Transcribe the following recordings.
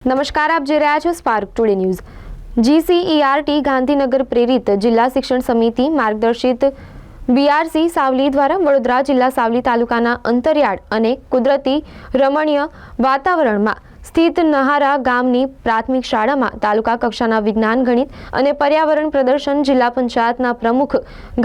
નમસ્કાર, આપ જોઈ રહ્યા છો Spark Today News GCERT Gandhinagar પ્રેરિત જિલ્લા શિક્ષણ સમિતિ માર્ગદર્શિત બીઆરસી સાવલી દ્વારા વડોદરા જિલ્લા સાવલી તાલુકાના અંતરિયાળ અને કુદરતી રમણીય વાતાવરણમાં સ્થિત નહારા ગામની પ્રાથમિક શાળામાં તાલુકા કક્ષાના વિજ્ઞાન, ગણિત અને પર્યાવરણ પ્રદર્શન જિલ્લા પંચાયતના પ્રમુખ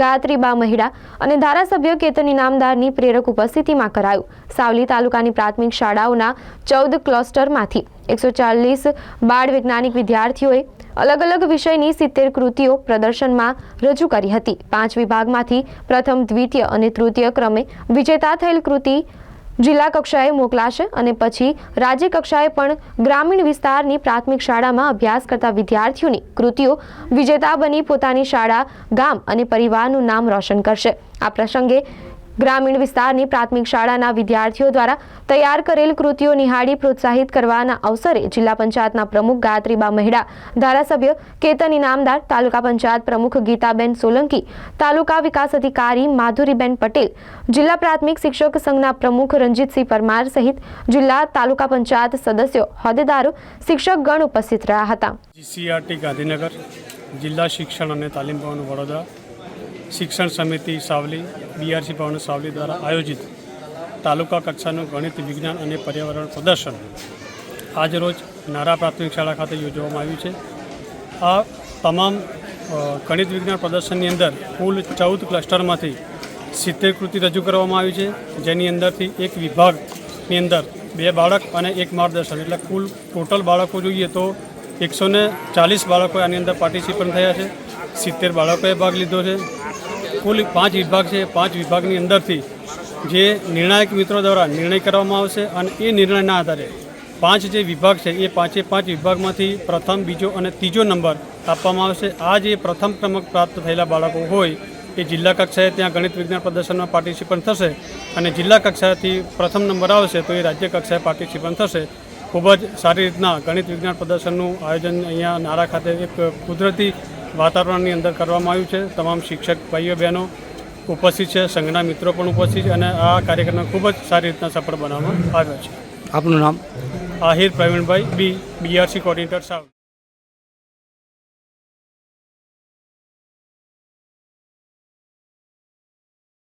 ગાયત્રીબા મહિડા અને ધારાસભ્ય કેતન ઇનામદારની પ્રેરક ઉપસ્થિતિમાં કરાયું. સાવલી તાલુકાની પ્રાથમિક શાળાઓના ચૌદ ક્લસ્ટરમાંથી એકસો ચાલીસ બાળ વૈજ્ઞાનિક વિદ્યાર્થીઓએ અલગ અલગ વિષયની સિત્તેર કૃતિઓ પ્રદર્શનમાં રજૂ કરી હતી. પાંચ વિભાગમાંથી પ્રથમ, દ્વિતીય અને તૃતીય ક્રમે વિજેતા થયેલ કૃતિ જિલ્લા કક્ષાએ મોકલાશે અને પછી રાજ્ય કક્ષાએ પણ ગ્રામીણ વિસ્તારની પ્રાથમિક શાળામાં અભ્યાસ કરતા વિદ્યાર્થીઓની કૃતિઓ વિજેતા બની પોતાની શાળા, ગામ અને પરિવારનું નામ રોશન કરશે. આ પ્રસંગે ગ્રામીણ વિસ્તારની પ્રાથમિક શાળાના વિદ્યાર્થીઓ દ્વારા તૈયાર કરેલ કૃતિઓ નિહાળી પ્રોત્સાહિત કરવાના અવસરે જિલ્લા પંચાયતના પ્રમુખ ગાયત્રીબા મહેડા, ધારાસભ્ય કેતન ઇનામદાર તાલુકા પંચાયત પ્રમુખ ગીતાબેન સોલંકી, તાલુકા વિકાસ અધિકારી માધુરીબેન પટેલ, જિલ્લા પ્રાથમિક શિક્ષક સંઘના પ્રમુખ રંજીતસિંહ પરમાર સહિત જિલ્લા તાલુકા પંચાયત સદસ્યો, હોદ્દેદારો શિક્ષકગણ ઉપસ્થિત રહ્યા હતા. જીસીઆરટી ગાંધીનગર, જિલ્લા શિક્ષણ અને તાલીમ ભવન વડોદરા શિક્ષણ સમિતિ સાવલી બીઆરસી ભવન સાવલી દ્વારા આયોજિત તાલુકા કક્ષાનું ગણિત, વિજ્ઞાન અને પર્યાવરણ પ્રદર્શન આજરોજ નારા પ્રાથમિક શાળા ખાતે યોજવામાં આવ્યું છે. આ તમામ ગણિત, વિજ્ઞાન પ્રદર્શનની અંદર કુલ ચૌદ ક્લસ્ટરમાંથી સિત્તેર કૃતિ રજૂ કરવામાં આવી છે, જેની અંદરથી એક વિભાગની અંદર બે બાળક અને એક માર્ગદર્શન એટલે કુલ ટોટલ બાળકો જોઈએ તો એકસો ચાલીસ બાળકો આની અંદર પાર્ટિસિપન્ટ થયા છે. સિત્તેર બાળકોએ ભાગ લીધો છે. કુલ પાંચ વિભાગ છે. પાંચ વિભાગની અંદરથી જે નિર્ણાયક મિત્રો દ્વારા નિર્ણય કરવામાં આવશે અને એ નિર્ણયના આધારે પાંચ જે વિભાગ છે, એ પાંચે પાંચ વિભાગમાંથી પ્રથમ, બીજો અને ત્રીજો નંબર આપવામાં આવશે. આ જે પ્રથમ ક્રમાંક પ્રાપ્ત થયેલા બાળકો હોય, એ જિલ્લા કક્ષાએ ત્યાં ગણિત વિજ્ઞાન પ્રદર્શનમાં પાર્ટિસિપન્ટ થશે અને જિલ્લા કક્ષાએથી પ્રથમ નંબર આવશે તો એ રાજ્ય કક્ષાએ પાર્ટિસિપન્ટ થશે. ખૂબ જ સારી રીતના ગણિત વિજ્ઞાન પ્રદર્શનનું આયોજન અહીંયા નારા ખાતે એક કુદરતી વાતાવરણની અંદર કરવામાં આવ્યું છે. તમામ શિક્ષક ભાઈઓ બહેનો ઉપસ્થિત છે. સંઘના મિત્રો પણ ઉપસ્થિત છે અને આ કાર્યક્રમને ખૂબ જ સારી રીતના સફળ બનાવવામાં આવ્યો છે. આપનું નામ? Ahir Pravinbhai B BRC coordinator સાવ